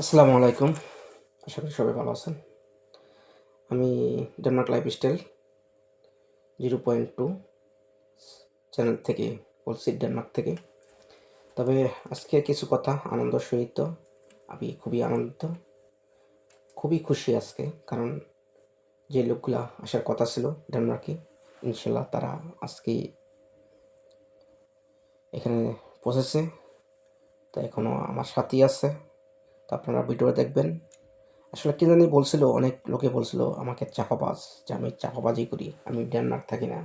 আসসালামু আলাইকুম। আশা করি সবাই ভালো আছেন। আমি Denmark lifestyle zero point two channel থেকে বলছি, ডেনমার্ক থেকে। তবে আজকে কিছু কথা আনন্দ সহিত, আমি খুবই আনন্দিত, খুবই খুশি আজকে, কারণ যে লোকগুলা আসার কথা ছিল ডেনমার্কে ইনশাল্লাহ তারা আজকে এখানে পৌঁছেছে। তা এখনও আমার সাথী আছে। তো আপনারা ভিডিও দেখবেন। আসলে কি জানি বলছিল, অনেক লোকে বলছিল, আমাকে চাপাবাজ, যে আমি চাপাবাজি করি, আমি ডেনমার্ক থাকি না।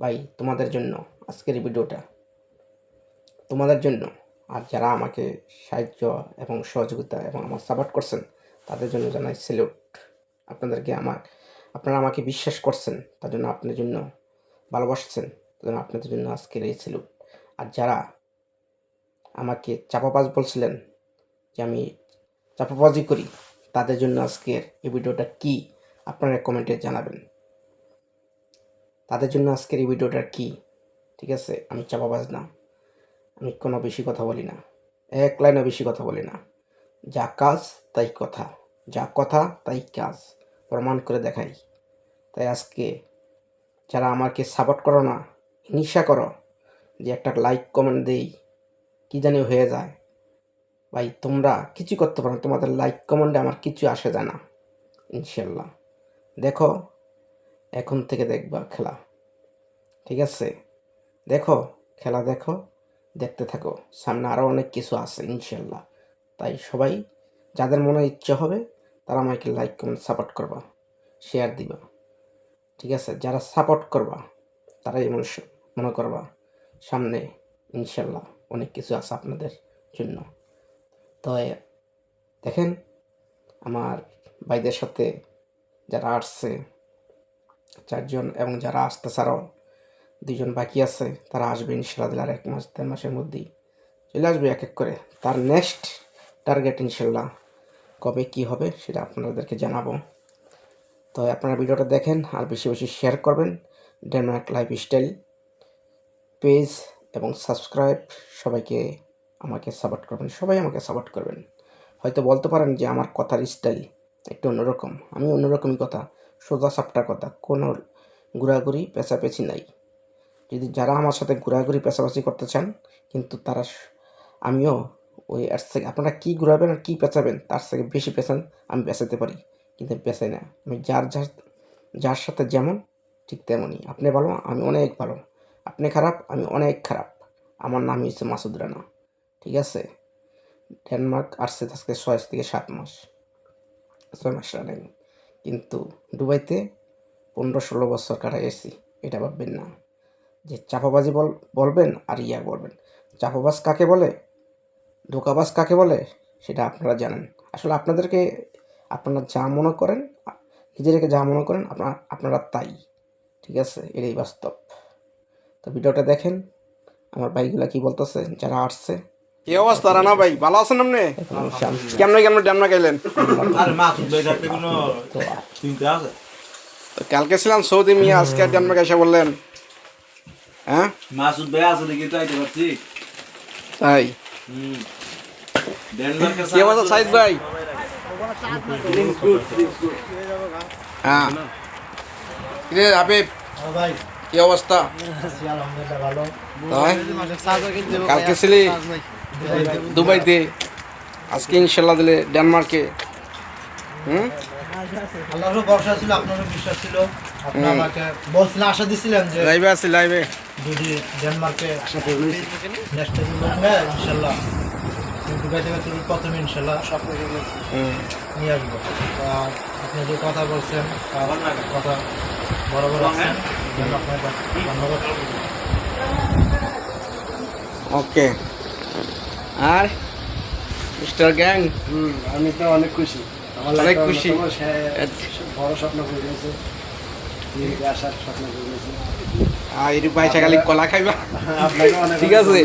ভাই, তোমাদের জন্য আজকের ভিডিওটা। তোমাদের জন্য। আর যারা আমাকে সাহায্য এবং সহযোগিতা এবং আমার সাপোর্ট করছেন, তাদের জন্য জানাই স্যালুট আপনাদেরকে আমার, আপনারা আমাকে বিশ্বাস করছেন, তার জন্য আপনার জন্য ভালোবাসছেন, তার জন্য আপনাদের জন্য আজকের এই স্যালুট আর যারা আমাকে চাপাবাজ বলছিলেন যে আমি চাপাবাজি করি, তাদের জন্য আজকের এই ভিডিওটা কি? আপনারা কমেন্টে জানাবেন। তাদের জন্য আজকের এই ভিডিওটা কি? ঠিক আছে, আমি চাপাবাজ না। আমি কোনো বেশি কথা বলি না। এক লাইনও বেশি কথা বলি না। যা কাজ, তাই কথা। যা কথা, তাই কাজ। প্রমাণ করে দেখাই। তাই আজকে যারা আমাকে সাপোর্ট করো না হিংসা করো যে একটা লাইক কমেন্ট দেই। কি জানি হয়ে যায়। ভাই, তোমরা কিছু করতে পারো তোমাদের লাইক কমেন্টে আমার কিছু আসে যায় না। ইনশাল্লাহ। দেখো, এখন থেকে দেখবা খেলা। ঠিক আছে? দেখো, খেলা দেখো, দেখতে থাকো। সামনে আরও অনেক কিছু আছে, ইনশাল্লাহ। তাই সবাই, যাদের মনে ইচ্ছে হবে, তারা আমাকে লাইক কমেন্ট সাপোর্ট করবা। শেয়ার দিবা। ঠিক আছে? যারা সাপোর্ট করবা, তারাই মনে মনে করবা। সামনে, ইনশাল্লাহ, অনেক কিছু আছে আপনাদের জন্য। তো দেখেন আমার ভাইদের সাথে যারা আসছে, চারজন এবং যারা আসতে ছাড়াও দুজন বাকি আছে, তারা আসবে ইনশাল্লাহ এক মাস, দেড় মাসের মধ্যেই চলে আসবে এক এক করে। তার নেক্সট টার্গেট ইনশাল্লাহ কবে কি হবে সেটা আপনাদেরকে জানাব। তো আপনারা ভিডিওটা দেখেন আর বেশি বেশি শেয়ার করবেন। ডেনমার্ক লাইফ স্টাইল পেজ এবং সাবস্ক্রাইব সবাইকে আমাকে সাপোর্ট করবেন, সবাই আমাকে সাপোর্ট করবেন। হয়তো বলতে পারেন যে আমার কথার স্টাইল একটু অন্যরকম, আমি অন্যরকমই কথা, সোজা সাপটার কথা, কোনো ঘোরাঘুরি পেঁচাপেচি নাই। যদি যারা আমার সাথে ঘোরাঘুরি পেঁচাপাচি করতে চান, কিন্তু তারা আমিও ওই এর থেকে, আপনারা কী ঘুরাবেন আর কী পেঁচাবেন তার থেকে বেশি পেঁচান আমি পেঁচাতে পারি, কিন্তু পেঁচাই না। আমি যার যার যার সাথে যেমন, ঠিক তেমনই। আপনি ভালো, আমি অনেক ভালো। আপনি খারাপ, আমি অনেক খারাপ। আমার নামই হচ্ছে মাসুদ রানা। ঠিক আছে? ডেনমার্ক আসছে আজকে ছয় থেকে সাত মাস। ছয় মাস রানিং কিন্তু দুবাইতে পনেরো ষোলো বছর কাটা এসেছি এটা ভাববেন না। যে চাপাবাজি বল বলবেন আর ইয়া বলবেন। চাপাবাজ কাকে বলে? ধোকাবাজ কাকে বলে? সেটা আপনারা জানেন। আসলে আপনাদেরকে আপনারা যা মনে করেন, নিজেদেরকে যা মনে করেন, আপনার আপনারা তাই। ঠিক আছে? এটাই বাস্তব। তো ভিডিওটা দেখেন, আমার ভাইগুলা কি বলতেছে? যারা আসছে কি অবস্থা রানা ভাই? ভালো আছেন আপনি? কেমনে কেমনে আছে? তো কালকে ছিলাম সৌদি মিয়া আজকে ড্যামনা এসে বললেন। হ্যাঁ? মাসুদ ভাই আছে দেখি তো আইতে পারছি তাই কি অবস্থা সাইদ ভাই? হ্যাঁ। হাবিব? ভাই। কি অবস্থা? আলহামদুলিল্লাহ ভালো। তাই? কালকে ছিলি? দুবাইতে। আজকে ইনশাল্লাহ দিলে ডেনমার্কে। হুম? আল্লাহরও ভরসা ছিল আপনারও বিশ্বাস ছিল। আপনি আমাকে বলছিলেন আশা দিছিলেন যে লাইভে আছি লাইভে। যদি ডেনমার্কে নেক্সট ইনশাল্লাহ। দুবাই থেকে তুমি প্রথমে ইনশাল্লাহ স্বপ্ন হুম। নিয়ে আসব। আর আপনি যে কথা বলছেন কথা বড় বড় আছেন ধন্যবাদ। ওকে। আর মিস্টার গ্যাং? আমি তো অনেক খুশি। অনেক খুশি? বড় স্বপ্ন আসার আর এর পয়সা খালি কলা খাইবা? ঠিক আছে।